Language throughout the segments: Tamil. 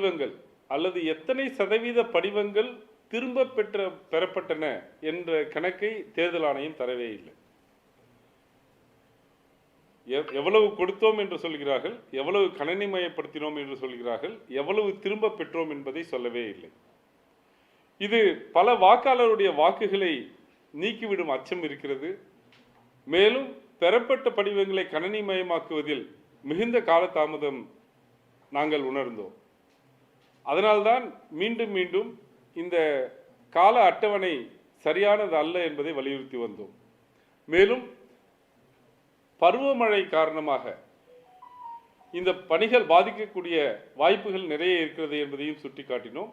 படிவங்கள் அல்லது எத்தனை சதவீத படிவங்கள் திரும்ப பெற்ற பெறப்பட்டன என்ற கணக்கை தேர்தல் ஆணையம் தரவே இல்லை. எவ்வளவு கொடுத்தோம் என்று சொல்கிறார்கள் எவ்வளவு கணனிமயப்படுத்தினோம் என்று சொல்கிறார்கள் எவ்வளவு திரும்ப பெற்றோம் என்பதை சொல்லவே இல்லை. இது பல வாக்காளருடைய வாக்குகளை நீக்கிவிடும் அச்சம் இருக்கிறது. மேலும் பெறப்பட்ட படிவங்களை கணனிமயமாக்குவதில் மிகுந்த காலதாமதம் நாங்கள் உணர்ந்தோம். அதனால்தான் மீண்டும் மீண்டும் இந்த கால அட்டவணை சரியானது அல்ல என்பதை வலியுறுத்தி வந்தோம். மேலும் பருவமழை காரணமாக இந்த பணிகள் பாதிக்கக்கூடிய வாய்ப்புகள் நிறைய இருக்கிறது என்பதையும் சுட்டிக்காட்டினோம்.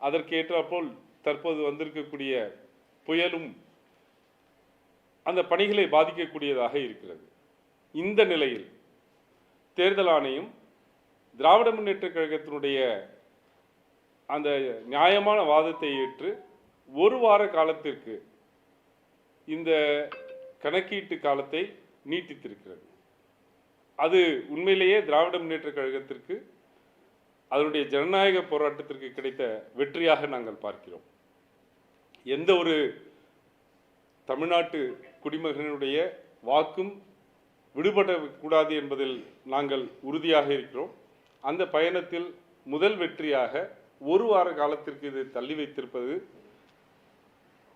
அதற்கேற்றாற்போல் தற்போது வந்திருக்கக்கூடிய புயலும் அந்த பணிகளை பாதிக்கக்கூடியதாக இருக்கிறது. இந்த நிலையில் தேர்தல் ஆணையம் திராவிட முன்னேற்ற கழகத்தினுடைய அந்த நியாயமான வாதத்தை ஏற்று ஒரு வார காலத்திற்கு இந்த கணக்கீட்டு காலத்தை நீட்டித்திருக்கிறது. அது உண்மையிலேயே திராவிட முன்னேற்ற கழகத்திற்கு அதனுடைய ஜனநாயக போராட்டத்திற்கு கிடைத்த வெற்றியாக நாங்கள் பார்க்கிறோம். எந்த ஒரு தமிழ்நாட்டு குடிமகனுடைய வாக்கும் விடுபடக்கூடாது என்பதில் நாங்கள் உறுதியாக இருக்கிறோம். அந்த பயணத்தில் முதல் வெற்றியாக ஒரு வார காலத்திற்கு இது தள்ளி வைத்திருப்பது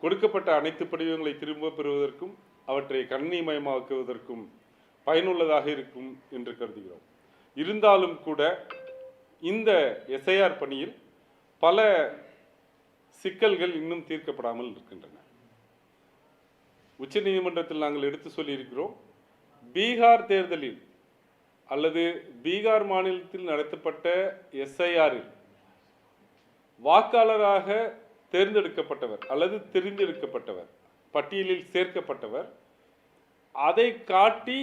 கொடுக்கப்பட்ட அனைத்து படிவங்களை திரும்ப பெறுவதற்கும் அவற்றை கண்ணிமயமாக்குவதற்கும் பயனுள்ளதாக இருக்கும் என்று கருதுகிறோம். இருந்தாலும் கூட இந்த எஸ்ஐஆர் பணியில் பல சிக்கல்கள் இன்னும் தீர்க்கப்படாமல் இருக்கின்றன. உச்சநீதிமன்றத்தில் நாங்கள் எடுத்து சொல்லியிருக்கிறோம் பீகார் தேர்தலில் அல்லது பீகார் மாநிலத்தில் நடத்தப்பட்ட எஸ்ஐஆரில் வாக்காளராக தேர்ந்தெடுக்கப்பட்டவர் அல்லது தெரிந்தெடுக்கப்பட்டவர் பட்டியலில் சேர்க்கப்பட்டவர் அதை காட்டி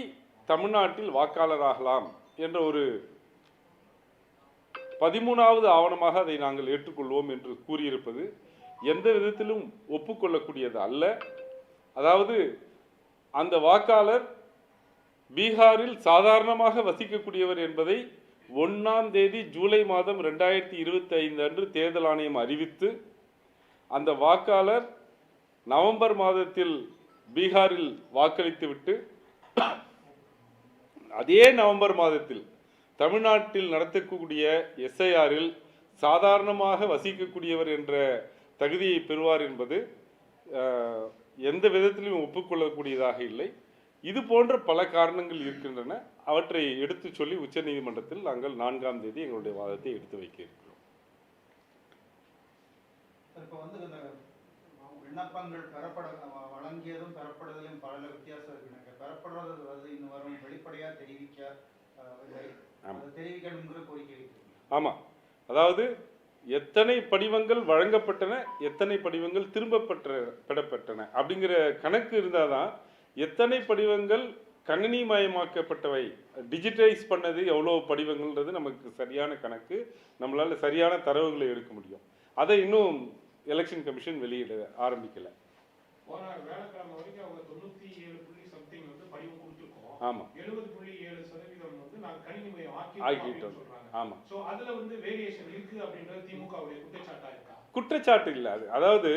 தமிழ்நாட்டில் வாக்காளராகலாம் என்ற ஒரு பதிமூணாவது ஆவணமாக அதை நாங்கள் ஏற்றுக்கொள்வோம் என்று கூறியிருப்பது எந்த விதத்திலும் ஒப்புக்கொள்ளக்கூடியது அல்ல. அதாவது அந்த வாக்காளர் பீகாரில் சாதாரணமாக வசிக்கக்கூடியவர் என்பதை ஒன்றாம் தேதி ஜூலை மாதம் ரெண்டாயிரத்தி இருபத்தி ஐந்து அன்று தேர்தல் ஆணையம் அறிவித்து அந்த வாக்காளர் நவம்பர் மாதத்தில் பீகாரில் வாக்களித்துவிட்டு அதே நவம்பர் மாதத்தில் தமிழ்நாட்டில் நடத்தக்கூடிய எஸ்ஐஆரில் சாதாரணமாக வசிக்கக்கூடியவர் என்ற தகுதியை பெறுவார் என்பது எந்த விதத்திலும் ஒப்புக்கொள்ளக்கூடியதாக இல்லை. இது போன்ற பல காரணங்கள் இருக்கின்றன. அவற்றை எடுத்துச் சொல்லி உச்சநீதிமன்றத்தில் நாங்கள் நான்காம் தேதி எங்களுடைய வாதத்தை எடுத்து வைக்க இருக்கிறோம் இப்போ வந்து விண்ணப்பங்கள் பெறப்பட வழங்கியதும் பெறப்படுதலும் பல வித்தியாசம் இருக்குங்க பெறப்படுறது வந்து இன்னும் வரும் வெளிப்படையாக தெரிவிக்க தெரிவிக்கணுங்கிற கோரிக்கை ஆமாம் அதாவது எத்தனை படிவங்கள் வழங்கப்பட்டன எத்தனை படிவங்கள் திரும்ப பெற்ற பெறப்பட்டன அப்படிங்கிற கணக்கு இருந்தால் தான் எத்தனை படிவங்கள் கணினிமயமாக்கப்பட்டவை. டிஜிட்டைஸ் பண்ணது எவ்வளோ படிவங்கள்ன்றது நமக்கு சரியான கணக்கு. நம்மளால் சரியான தரவுகளை எடுக்க முடியும். அதை இன்னும் எலெக்ஷன் கமிஷன் வெளியிட ஆரம்பிக்கலை. ஆமாம் சொல்றாங்க. ஆமாம் குற்றச்சாட்டு இல்லை அது. அதாவது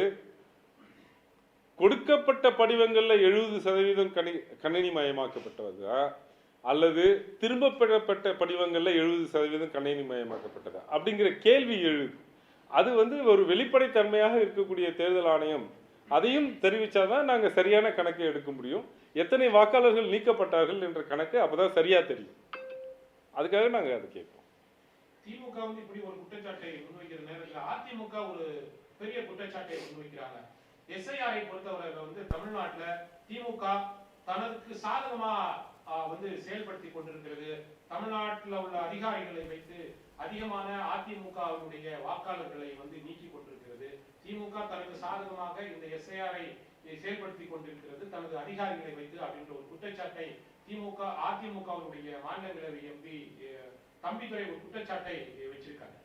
கொடுக்கப்பட்ட படிவங்களில் எழுபது சதவீதம் கணி கணினி மயமாக்கப்பட்டதா அல்லது திரும்ப பெறப்பட்ட படிவங்களில் எழுபது சதவீதம் கணினி மயமாக்கப்பட்டதா அப்படிங்கிற கேள்வி எழுது. அது வந்து ஒரு வெளிப்படைத்தன்மையாக இருக்கக்கூடிய தேர்தல் ஆணையம் அதையும் தெரிவித்தாதான் நாங்கள் சரியான கணக்கை எடுக்க முடியும். எத்தனை வாக்காளர்கள் நீக்கப்பட்டார்கள் என்ற கணக்கு அப்போதான் சரியா தெரியும். அதுக்காக நாங்கள் அதை கேட்போம். திமுக வந்து இப்படி ஒரு குற்றச்சாட்டை முன்வைக்கிற நேரத்தில் அதிமுக ஒரு பெரிய குற்றச்சாட்டை முன்வைக்கிறாங்க. எஸ்ஐஆரை பொறுத்தவரை வந்து தமிழ்நாட்டில் திமுக தனக்கு சாதகமா வந்து செயல்படுத்தி கொண்டிருக்கிறது. தமிழ்நாட்டில் உள்ள அதிகாரிகளை வைத்து அதிகமான அதிமுகவினுடைய வாக்காளர்களை வந்து நீக்கி கொண்டிருக்கிறது. திமுக தனக்கு சாதகமாக இந்த எஸ்ஐஆரை செயல்படுத்தி கொண்டிருக்கிறது. தனது அதிகாரிகளை வைத்து அப்படின்ற ஒரு குற்றச்சாட்டை திமுக அதிமுகவினுடைய மாநிலங்களவை எம்பி தம்பிதுரை ஒரு குற்றச்சாட்டை வச்சிருக்காங்க.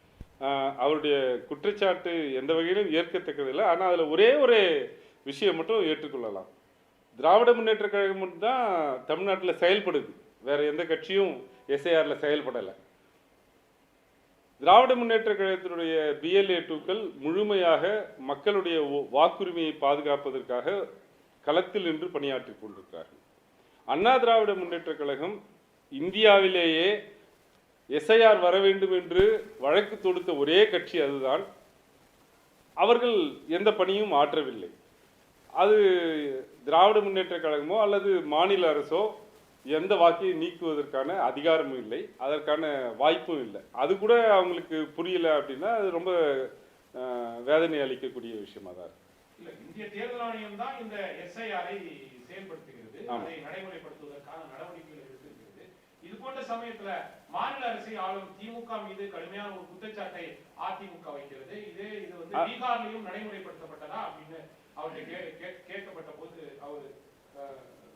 அவருடைய குற்றச்சாட்டு எந்த வகையிலும் ஏற்கத்தக்கதில்லை. ஆனால் அதில் ஒரே ஒரு விஷயம் மட்டும் ஏற்றுக்கொள்ளலாம். திராவிட முன்னேற்ற கழகம் மட்டும்தான் தமிழ்நாட்டில் செயல்படுது. வேற எந்த கட்சியும் எஸ்ஐஆரில் செயல்படலை. திராவிட முன்னேற்ற கழகத்தினுடைய பிஎல்ஏ டூக்கள் முழுமையாக மக்களுடைய ஓ- வாக்குரிமையை பாதுகாப்பதற்காக களத்தில் நின்று பணியாற்றி கொண்டிருக்கிறார்கள். அண்ணா திராவிட முன்னேற்ற கழகம் இந்தியாவிலேயே எஸ்ஐஆர் வர வேண்டும் என்று வழக்கு தொடுத்த ஒரே கட்சி அதுதான். அவர்கள் எந்த பணியும் ஆற்றவில்லை. அது திராவிட முன்னேற்ற கழகமோ அல்லது மாநில அரசோ எந்த வாக்கையும் நீக்குவதற்கான அதிகாரமும் இல்லை. அதற்கான வாய்ப்பும் இல்லை. அது கூட அவங்களுக்கு புரியல அப்படின்னா அது ரொம்ப வேதனை அளிக்கக்கூடிய விஷயமா தான் இருக்கு. இந்திய தேர்தல் ஆணையம் தான் இந்த எஸ்ஐஆரை செயல்படுத்துகிறது. அதை நடைமுறைப்படுத்துவதற்கான நடவடிக்கைகள் இது போன்ற சமயத்துல மாநில அரசை ஆளும் திமுக மீது கடுமையான ஒரு குற்றச்சாட்டை அதிமுக வைக்கிறது. இது இது வந்து பீகார்லயும் நடைமுறைப்படுத்தப்பட்டதா அப்படின்னு அவர்கிட்ட கேட்கப்பட்ட போது அவர்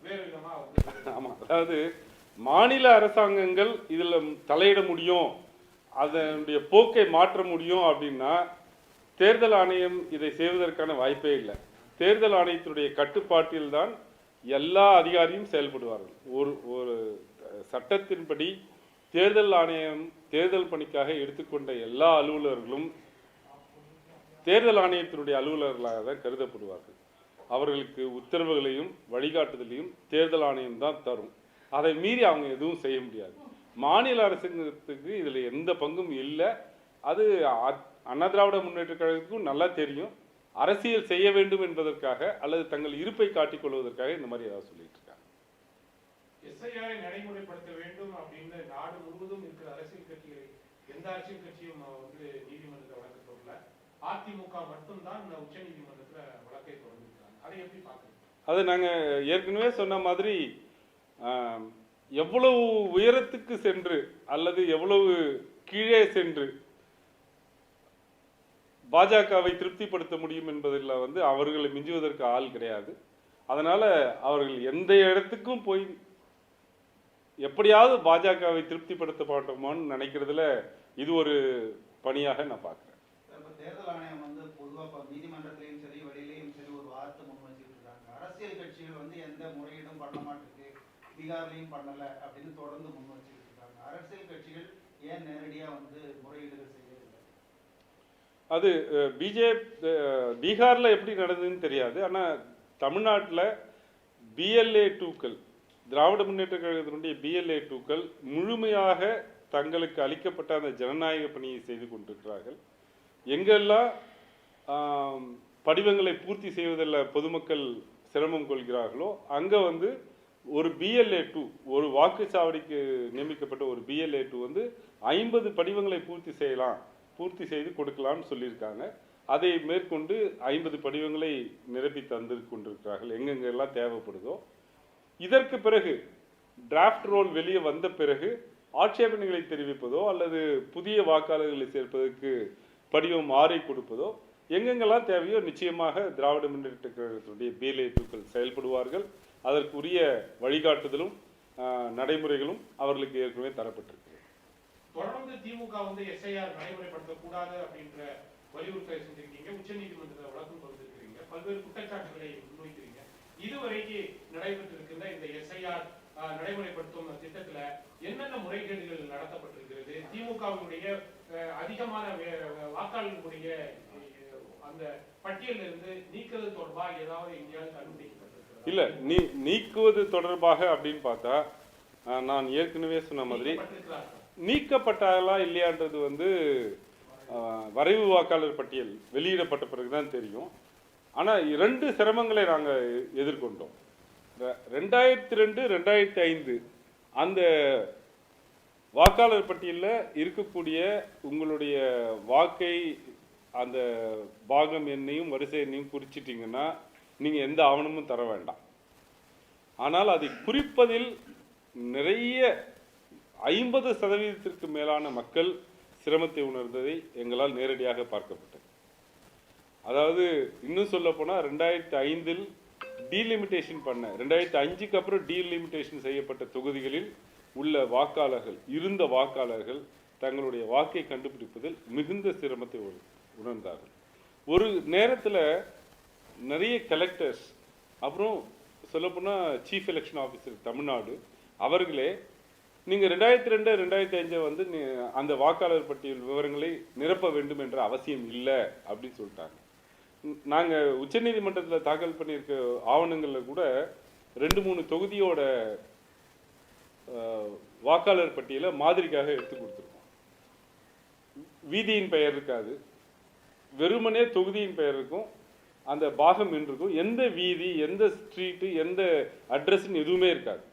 வேறு விதமா ஆமா அதாவது மாநில அரசாங்கங்கள் இதுல தலையிட முடியும் அதனுடைய போக்கை மாற்ற முடியும் அப்படின்னா தேர்தல் ஆணையம் இதை செய்வதற்கான வாய்ப்பே இல்லை. தேர்தல் ஆணையத்தினுடைய கட்டுப்பாட்டில் தான் எல்லா அதிகாரியும் செயல்படுவார்கள். ஒரு ஒரு சட்டத்தின்படி தேர்தல் ஆணையம் தேர்தல் பணிக்காக எடுத்துக்கொண்ட எல்லா அலுவலர்களும் தேர்தல் ஆணையத்தினுடைய அலுவலர்களாக தான் கருதப்படுவார்கள். அவர்களுக்கு உத்தரவுகளையும் வழிகாட்டுதலையும் தேர்தல் ஆணையம் தான் தரும். அதை மீறி அவங்க எதுவும் செய்ய முடியாது. மாநில அரசாங்கத்துக்கு இதில் எந்த பங்கும் இல்லை. அது அண்ணா திராவிட முன்னேற்ற கழகத்துக்கும் நல்லா தெரியும். அரசியல் செய்ய வேண்டும் என்பதற்காக அல்லது தங்கள் இருப்பை காட்டிக்கொள்வதற்காக இந்த மாதிரி ஏதாவது சொல்லிட்டு எஸ்ஐஆரை நடைமுறைப்படுத்த வேண்டும் அப்படின்னு நாடு முழுவதும் இருக்கிற அரசியல் கட்சிகளை எந்த அரசியல் கட்சியும் வந்து நீதிமன்றத்தை வழக்கு தொடரல அதிமுக மட்டும்தான் உச்ச நீதிமன்றத்துல வழக்கை தொடர்ந்துருக்காங்க அதை எப்படி பாக்குறீங்க அது நாங்கள் ஏற்கனவே சொன்ன மாதிரி எவ்வளவு உயரத்துக்கு சென்று அல்லது எவ்வளவு கீழே சென்று பாஜகவை திருப்திப்படுத்த முடியும் என்பதில் வந்து அவர்களை மிஞ்சுவதற்கு ஆள் கிடையாது. அதனால அவர்கள் எந்த இடத்துக்கும் போய் எப்படியாவது பாஜகவை திருப்திப்படுத்த மாட்டோமான்னு நினைக்கிறதுல இது ஒரு பணியாக நான் பார்க்குறேன். தேர்தல் ஆணையம் வந்து பொதுவா இப்ப நீதிமன்றத்திலையும் சரி வெளியிலையும் சரி ஒரு வார்த்தை முன் வச்சுட்டு இருக்காங்க. அரசியல் கட்சிகள் வந்து எந்த முறையீடும் பண்ண மாட்டேங்குது. பீகார்லயும் பண்ணல அப்படின்னு தொடர்ந்து முன் வச்சுட்டு இருக்காங்க. அரசியல் கட்சிகள் ஏன் நேரடியா வந்து முறையீடுகள் செய்யறதில்லை அது பிஜேபி பீகாரில் எப்படி நடந்ததுன்னு தெரியாது. ஆனால் தமிழ்நாட்டில் பிஎல்ஏ டூக்கள் திராவிட முன்னேற்ற கழகத்தினுடைய பிஎல்ஏ டூக்கள் முழுமையாக தங்களுக்கு அளிக்கப்பட்ட அந்த ஜனநாயக பணியை செய்து கொண்டிருக்கிறார்கள். எங்கெல்லாம் படிவங்களை பூர்த்தி செய்வதில் பொதுமக்கள் சிரமம் கொள்கிறார்களோ அங்கே வந்து ஒரு பிஎல்ஏ டூ ஒரு வாக்குச்சாவடிக்கு நியமிக்கப்பட்ட ஒரு பிஎல்ஏ டூ வந்து ஐம்பது படிவங்களை பூர்த்தி செய்யலாம் பூர்த்தி செய்து கொடுக்கலாம்னு சொல்லியிருக்காங்க. அதை மேற்கொண்டு ஐம்பது படிவங்களை நிரப்பி தந்து கொண்டிருக்கிறார்கள். எங்கெங்கெல்லாம் தேவைப்படுதோ இதற்கு பிறகு டிராஃப்ட் ரோல் வெளியே வந்த பிறகு ஆட்சேபனைகளை தெரிவிப்பதோ அல்லது புதிய வாக்காளர்களை சேர்ப்பதற்கு படிவம் மாறி கொடுப்பதோ எங்கெங்கெல்லாம் தேவையோ நிச்சயமாக திராவிட முன்னேற்ற கழகத்தினுடைய பிஎல்ஏக்கள் செயல்படுவார்கள். அதற்குரிய வழிகாட்டுதலும் நடைமுறைகளும் அவர்களுக்கு ஏற்கனவே தரப்பட்டிருக்கு தொடர்ந்து திமுக வந்து எஸ்ஐஆர் நடைமுறைப்படுத்த கூடாது அப்படின்ற வலியுறுத்தலை செஞ்சிருக்கீங்க. உச்ச நீதிமன்றத்தில் வழக்கம் தொடர்ந்திருக்கிறீங்க. பல்வேறு குற்றச்சாட்டுகளை முன்வைக்கிறீங்க இதுவரைக்கு நடைபெற்றிருக்கின்ற இந்த எஸ்ஐஆர் நடைமுறைப்படுத்தும் திட்டத்துல என்னென்ன முறைகேடுகள் நடத்தப்பட்டிருக்கிறது? திமுகவினுடைய அதிகமான வாக்காளர்களுடைய அந்த பட்டியலில் இருந்து நீக்கிறது தொடர்பா ஏதாவது எங்கேயாவது கண்டுபிடிக்கப்பட்டிருக்கிறது? இல்ல நீ நீக்குவது தொடர்பாக அப்படின்னு பார்த்தா நான் ஏற்கனவே சொன்ன மாதிரி நீக்கப்பட்டார்களா இல்லையான்றது வந்து வரைவு வாக்காளர் பட்டியல் வெளியிடப்பட்ட பிறகுதான் தெரியும். ஆனால் இரண்டு சிரமங்களை நாங்கள் எதிர்கொண்டோம். ரெண்டாயிரத்தி ரெண்டு ரெண்டாயிரத்தி ஐந்து அந்த வாக்காளர் பட்டியலில் இருக்கக்கூடிய உங்களுடைய வாக்கை அந்த பாகம் எண்ணையும் வரிசை எண்ணையும் குறிச்சிட்டிங்கன்னா நீங்கள் எந்த ஆவணமும் தர வேண்டாம். ஆனால் அதை குறிப்பதில் நிறைய ஐம்பது சதவீதத்திற்கு மேலான மக்கள் சிரமத்தை உணர்ந்ததை எங்களால் நேரடியாக பார்க்கப்படும் அதாவது இன்னும் சொல்ல போனால் ரெண்டாயிரத்தி ஐந்தில் டீலிமிட்டேஷன் பண்ண ரெண்டாயிரத்தி அஞ்சுக்கு அப்புறம் டீலிமிட்டேஷன் செய்யப்பட்ட தொகுதிகளில் உள்ள வாக்காளர்கள் இருந்த வாக்காளர்கள் தங்களுடைய வாக்கை கண்டுபிடிப்பதில் மிகுந்த சிரமத்தை உணர்ந்தார்கள். ஒரு நேரத்தில் நிறைய கலெக்டர்ஸ் அப்புறம் சொல்லப்போனால் சீஃப் எலெக்ஷன் ஆஃபீஸர் தமிழ்நாடு அவர்களே நீங்கள் ரெண்டாயிரத்தி ரெண்டு ரெண்டாயிரத்தி அஞ்சை வந்து அந்த வாக்காளர் பட்டியல் விவரங்களை நிரப்ப வேண்டும் என்ற அவசியம் இல்லை அப்படின்னு சொல்லிட்டாங்க. நாங்கள் உச்சநீதிமன்றத்தில் தாக்கல் பண்ணியிருக்க ஆவணங்களில் கூட ரெண்டு மூணு தொகுதியோட வாக்காளர் பட்டியலை மாதிரிக்காக எடுத்து கொடுத்துருக்கோம். வீதியின் பெயர் இருக்காது. வெறுமனே தொகுதியின் பெயர் இருக்கும். அந்த பாகம் இருக்கும். எந்த வீதி எந்த ஸ்ட்ரீட்டு எந்த அட்ரஸ்ன்னு எதுவுமே இருக்காது.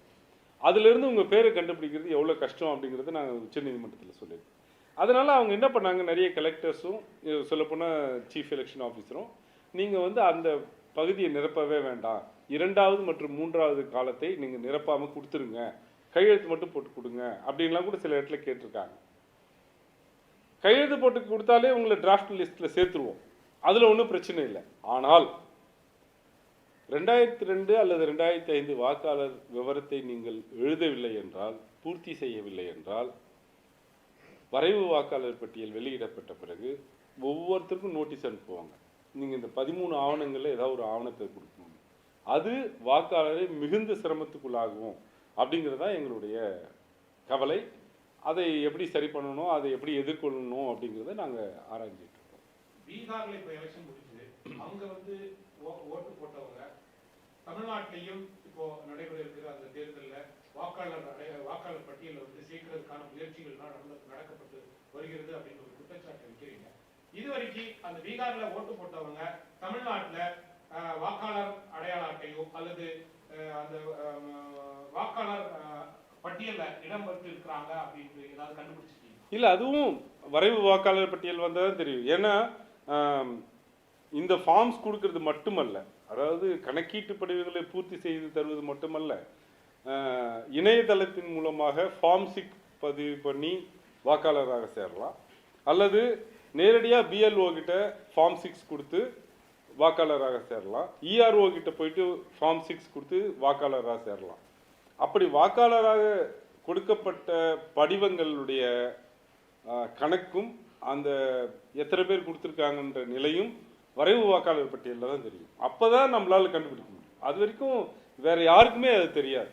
அதுலேருந்து உங்கள் பேரை கண்டுபிடிக்கிறது எவ்வளோ கஷ்டம் அப்படிங்கிறத நாங்கள் உச்சநீதிமன்றத்தில் சொல்லியிருக்கோம். அதனால் அவங்க என்ன பண்ணாங்க? நிறைய கலெக்டர்ஸும் சொல்லப்போனால் சீஃப் எலெக்ஷன் ஆஃபீஸரும் நீங்கள் வந்து அந்த பகுதியை நிரப்பவே வேண்டாம். இரண்டாவது மற்றும் மூன்றாவது காலத்தை நீங்கள் நிரப்பாமல் கொடுத்துருங்க. கையெழுத்து மட்டும் போட்டு கொடுங்க அப்படின்லாம் கூட சில இடத்துல கேட்டிருக்காங்க. கையெழுத்து போட்டு கொடுத்தாலே உங்களை டிராஃப்ட் லிஸ்ட்டில் சேர்த்துருவோம். அதில் ஒன்றும் பிரச்சனை இல்லை. ஆனால் ரெண்டாயிரத்தி ரெண்டு அல்லது ரெண்டாயிரத்தி ஐந்து வாக்காளர் விவரத்தை நீங்கள் எழுதவில்லை என்றால் பூர்த்தி செய்யவில்லை என்றால் வரைவு வாக்காளர் பட்டியல் வெளியிடப்பட்ட பிறகு ஒவ்வொருத்தருக்கும் நோட்டீஸ் அனுப்புவாங்க. நீங்கள் இந்த பதிமூணு ஆவணங்களில் ஏதாவது ஒரு ஆவணத்தை கொடுக்கணும். அது வாக்காளரை மிகுந்த சிரமத்துக்குள்ளாகும் அப்படிங்கிறது தான் எங்களுடைய கவலை. அதை எப்படி சரி பண்ணணும் அதை எப்படி எதிர்கொள்ளணும் அப்படிங்கிறத நாங்கள் ஆராய்ஞ்சிட்டு இருக்கோம். பீகாரில் இப்போ எலெக்ஷன் முடிஞ்சது. அவங்க வந்து ஓட்டு போட்டவங்க தமிழ்நாட்டிலையும் இப்போ நடைபெற இருக்கிற அந்த தேர்தலில் வாக்காளர் அடைய- வாக்காளர் பட்டியலில் வந்து சேர்க்கிறதுக்கான முயற்சிகள்லாம் நடந்து- நடக்கப்பட்டு வருகிறது அப்படின்ற ஒரு குற்றச்சாட்டு வைக்கிறீங்க. இதுவரைக்கும் அந்த பீகார்ல ஓட்டு போட்டவங்க தமிழ்நாட்டில் வாக்காளர் அடையாள அட்டையோ அல்லது அந்த வாக்காளர் பட்டியலில் இடம் பெற்று இருக்கிறாங்க அப்படின்னு ஏதாவது கண்டுபிடிச்சிருக்கீங்க இல்லை அதுவும் வரைவு வாக்காளர் பட்டியல் வந்தால் தெரியும். ஏன்னா இந்த ஃபார்ம்ஸ் கொடுக்கறது மட்டுமல்ல. அதாவது கணக்கீட்டு படிவுகளை பூர்த்தி செய்து தருவது மட்டுமல்ல. இணையதளத்தின் மூலமாக ஃபார்ம் சிக் பதிவு பண்ணி வாக்காளராக சேரலாம். அல்லது நேரடியாக பிஎல்ஓ கிட்ட ஃபார்ம் சிக்ஸ் கொடுத்து வாக்காளராக சேரலாம். இஆர்ஓ கிட்ட போயிட்டு ஃபார்ம் சிக்ஸ் கொடுத்து வாக்காளராக சேரலாம். அப்படி வாக்காளராக கொடுக்கப்பட்ட படிவங்களுடைய கணக்கும் அந்த எத்தனை பேர் கொடுத்துருக்காங்கன்ற நிலையும் வரைவு வாக்காளர் பட்டியலில் தான் தெரியும். அப்போ தான் நம்மளால் கண்டுபிடிக்க முடியும். அது வரைக்கும் வேறு யாருக்குமே அது தெரியாது.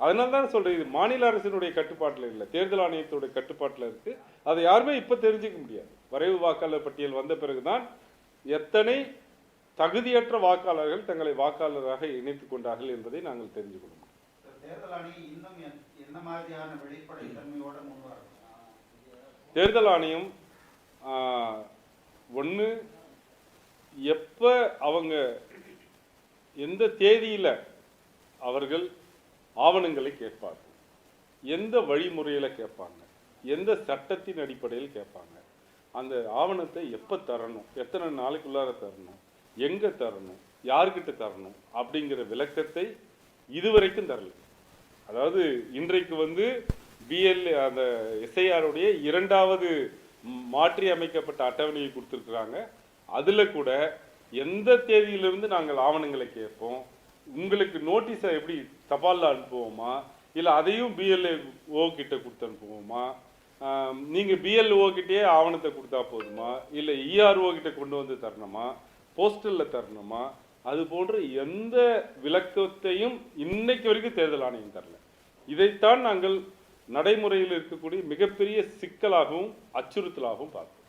அதனால தான் சொல்கிறேன் இது மாநில அரசினுடைய கட்டுப்பாட்டில் இல்லை தேர்தல் ஆணையத்தோட கட்டுப்பாட்டில் இருக்குது அதை யாருமே இப்போ தெரிஞ்சுக்க முடியாது. வரைவு வாக்காளர் பட்டியல் வந்த பிறகுதான் எத்தனை தகுதியற்ற வாக்காளர்கள் தங்களை வாக்காளராக இணைத்துக் கொண்டார்கள் என்பதை நாங்கள் தெரிந்து கொள்ள முடியும். தேர்தல் ஆணையம் ஒன்று எப்போ அவங்க எந்த தேதியில் அவர்கள் ஆவணங்களை கேட்பார்கள் எந்த வழிமுறையில் கேட்பாங்க? எந்த சட்டத்தின் அடிப்படையில் கேட்பாங்க? அந்த ஆவணத்தை எப்போ தரணும்? எத்தனை நாளைக்குள்ளார தரணும்? எங்கே தரணும்? யார்கிட்ட தரணும்? அப்படிங்கிற விளக்கத்தை இதுவரைக்கும் தரல. அதாவது இன்றைக்கு வந்து பிஎல் அந்த எஸ்ஐஆருடைய இரண்டாவது மாற்றி அமைக்கப்பட்ட அட்டவணையை கொடுத்துருக்குறாங்க. அதில் கூட எந்த தேதியிலிருந்து நாங்கள் ஆவணங்களை கேட்போம்? உங்களுக்கு நோட்டீஸை எப்படி தபாலில் அனுப்புவோமா? இல்லை அதையும் பிஎல்ஓ கிட்ட கொடுத்து அனுப்புவோமா? நீங்கள் பிஎல்ஓ கிட்டேயே ஆவணத்தை கொடுத்தா போதுமா? இல்லை இஆர்ஓ கிட்ட கொண்டு வந்து தரணுமா? போஸ்டலில் தரணுமா? அது போன்ற எந்த விளக்கத்தையும் இன்னைக்கு வரைக்கும் தேர்தல் ஆணையம் தரல. இதைத்தான் நாங்கள் நடைமுறையில் இருக்கக்கூடிய மிகப்பெரிய சிக்கலாகவும் அச்சுறுத்தலாகவும் பார்க்கிறோம்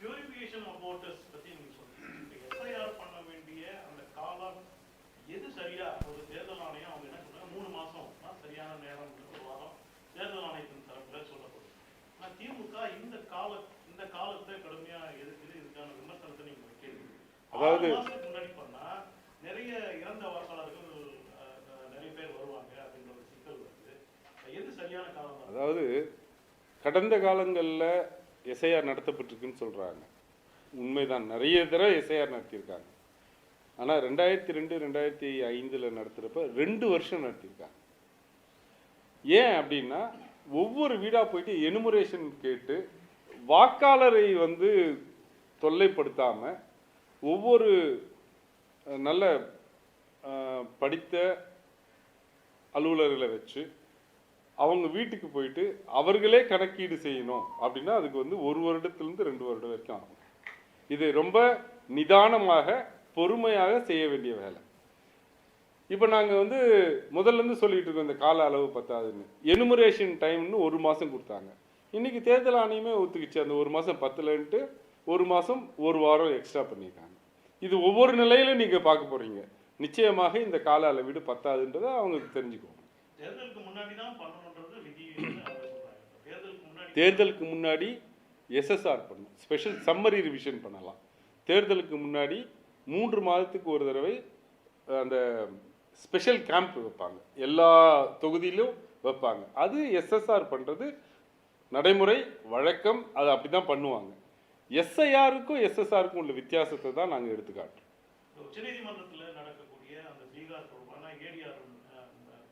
பியூரிஃபிகேஷன் ஆஃப் voters பத்தி நீங்க சொல்றீங்க எஸ்ஐஆர் பண்ண வேண்டிய அந்த காலம் எது சரியா ஒரு தேர்தல் ஆணையம் அவங்க என்ன சொல்றாங்க மூணு மாசம் தான் சரியான நேரம் ஒரு வாரம் தேர்தல் ஆணையத்தின் தரப்புல சொல்லப்படும் ஆனா திமுக இந்த கால இந்த காலத்தை கடுமையா எதிர்க்குது இதுக்கான விமர்சனத்தை நீங்க வைக்கிறீங்க அதாவது- ஆறு மாசத்துக்கு முன்னாடி பண்ணா நிறைய இறந்த வாக்காளர்கள் அஹ், அஹ், நிறைய பேர் வருவாங்க அப்படின்ற ஒரு சிக்கல் வருது. எது சரியான காலம் தான் அதாவது கடந்த காலங்களில் எஸ்ஐஆர் நடத்தப்பட்டிருக்குன்னு சொல்றாங்க. உண்மைதான். நிறைய தடவை எஸ்ஐஆர் நடத்தியிருக்காங்க. ஆனால் ரெண்டாயிரத்தி ரெண்டு ரெண்டாயிரத்தி ஐந்தில் நடத்துகிறப்ப ரெண்டு வருஷம் நடத்தியிருக்காங்க. ஏன் அப்படின்னா ஒவ்வொரு வீடாக போயிட்டு எனுமரேஷன் கேட்டு வாக்காளரை வந்து தொல்லைப்படுத்தாமல் ஒவ்வொரு நல்ல படித்த அலுவலர்களை வச்சு அவங்க வீட்டுக்கு போயிட்டு அவர்களே கணக்கீடு செய்யணும் அப்படின்னா அதுக்கு வந்து ஒரு வருடத்திலிருந்து ரெண்டு வருடம் வரைக்கும் ஆகும். இது ரொம்ப நிதானமாக பொறுமையாக செய்ய வேண்டிய வேலை. இப்போ நாங்கள் வந்து முதல்ல இருந்து சொல்லிட்டு இருக்கோம் இந்த கால அளவு பத்தாதுன்னு. எனுமரேஷன் டைம்னு ஒரு மாதம் கொடுத்தாங்க. இன்றைக்கி தேர்தல் ஆணையமே ஒத்துக்குச்சு. அந்த ஒரு மாதம் பத்துலன்ட்டு ஒரு மாதம் ஒரு வாரம் எக்ஸ்ட்ரா பண்ணியிருக்காங்க இது ஒவ்வொரு நிலையிலும் நீங்கள் பார்க்க போகிறீங்க நிச்சயமாக இந்த கால அளவீடு பத்தாதுன்றதை அவங்க தெரிஞ்சுக்குவாங்க. தேர்தலுக்கு முன்னாடி எஸ்எஸ்ஆர் பண்ணும் ஸ்பெஷல் சம்மரி ரிவிஷன் பண்ணலாம். தேர்தலுக்கு முன்னாடி மூன்று மாதத்துக்கு ஒரு தடவை அந்த ஸ்பெஷல் கேம்ப் வைப்பாங்க. எல்லா தொகுதியிலும் வைப்பாங்க. அது எஸ்எஸ்ஆர் பண்ணுறது நடைமுறை வழக்கம் அது அப்படி தான் பண்ணுவாங்க. எஸ்ஐஆருக்கும் எஸ்எஸ்ஆருக்கும் உள்ள வித்தியாசத்தை தான் நாங்கள் எடுத்துக்காட்டுறோம். உச்சநீதிமன்றத்துல நடக்கக்கூடிய அந்த பீகார் தொடர்பான ஏடிஆர்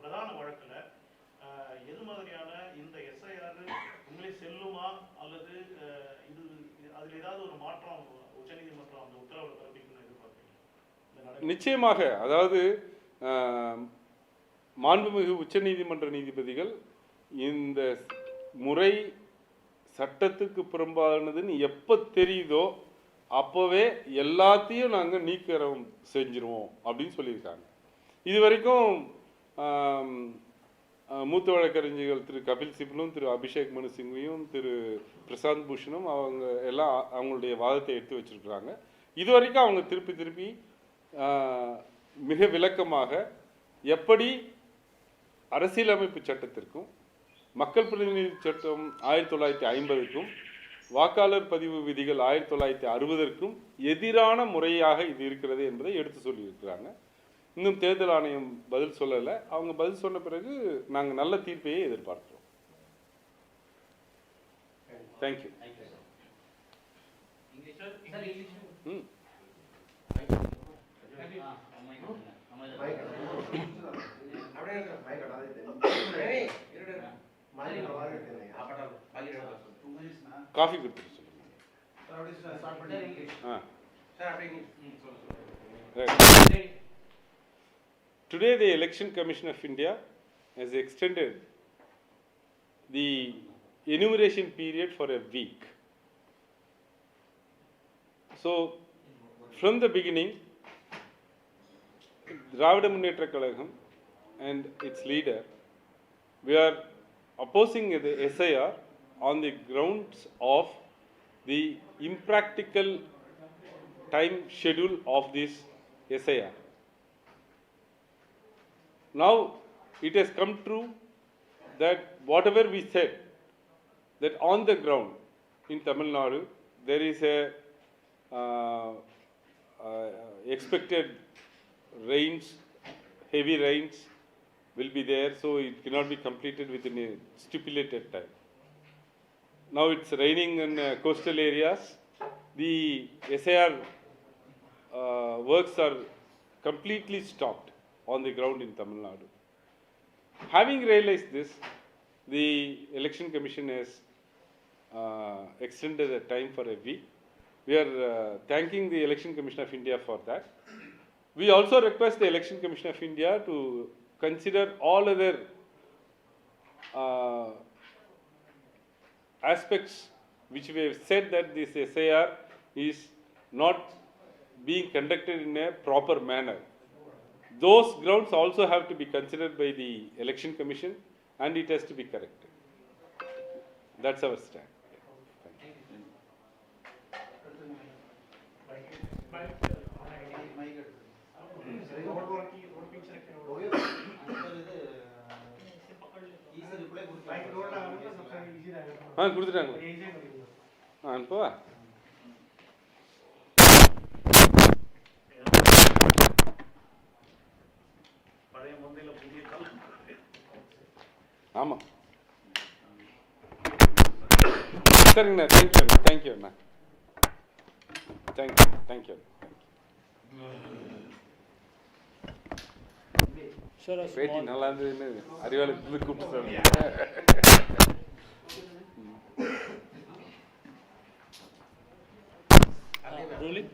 பிரதான வழக்குல எது மாதிரியான இந்த எஸ்ஐஆர் உண்மையிலே செல்லுமா? அல்லது இது அதுல ஏதாவது ஒரு மாற்றம் உச்சநீதிமன்றம் அந்த உத்தரவுல பிறப்பிக்கணும்னு எதிர்பார்க்குறீங்க? நிச்சயமாக அதாவது மாண்புமிகு உச்சநீதிமன்ற நீதிபதிகள் இந்த முறை சட்டத்துக்கு புறம்பானதுன்னு எப்போ தெரியுதோ அப்போவே எல்லாத்தையும் நாங்கள் நீக்கிறோம் செஞ்சிருவோம் அப்படின்னு சொல்லியிருக்காங்க. இது வரைக்கும் மூத்த வழக்கறிஞர்கள் திரு கபில் சிபலும் திரு அபிஷேக் மனு திரு பிரசாந்த் பூஷனும் அவங்க எல்லாம் அவங்களுடைய வாதத்தை எடுத்து வச்சிருக்கிறாங்க. இது வரைக்கும் அவங்க திருப்பி திருப்பி மிக விளக்கமாக எப்படி அரசியலமைப்பு சட்டத்திற்கும் மக்கள் பிரதிநிதி சட்டம் ஆயிரத்தி தொள்ளாயிரத்தி ஐம்பதுக்கும் வாக்காளர் பதிவு விதிகள் ஆயிரத்தி தொள்ளாயிரத்தி அறுபதற்கும் எதிரான முறையாக இது இருக்கிறது என்பதை எடுத்து சொல்லியிருக்கிறாங்க இன்னும் தேர்தல் ஆணையம் பதில் சொல்லலை அவங்க பதில் சொன்ன பிறகு நாங்கள் நல்ல தீர்ப்பையே எதிர்பார்க்கிறோம் தேங்க்யூ ம் மினிட்ஸ்னா காஃபி கொடுத்துட்டு சொல்லுங்க அப்படியே ஸ்டார்ட் பண்ணி ஆ சார் அப்படியே Right. Today, the Election Commission of India has extended the enumeration period for a week. So, from the beginning, Dravida Munnetra Kalagam and its leader, we are opposing the SIR on the grounds of the impractical time schedule of this SIR. Now it has come true that whatever we said, that on the ground in Tamil Nadu, there is a uh, uh, expected rains, heavy rains will be there, so it cannot be completed within a stipulated time. Now it's raining in uh, coastal areas. The SIR uh, works are completely stopped on the ground in Tamil Nadu. Having realized this, the Election Commission has uh, extended the time for a week. We are uh, thanking the Election Commission of India for that. We also request the Election Commission of India to consider all other uh, aspects which we have said that this SIR is not being conducted in a proper manner. Those grounds also have to be considered by the election commission and it has to be corrected. That's our stand. Thank ஆ கொடுத்துட்டாங்க. ஆ அனுப்பவா ஆமாம் சரிங்கண்ணா தேங்க்யூ அண்ணா தேங்க்யூ தேங்க்யூ பேட்டி நல்லா இருந்ததுன்னு அறிவாளத்துல கூப்பிட்டு Roll it.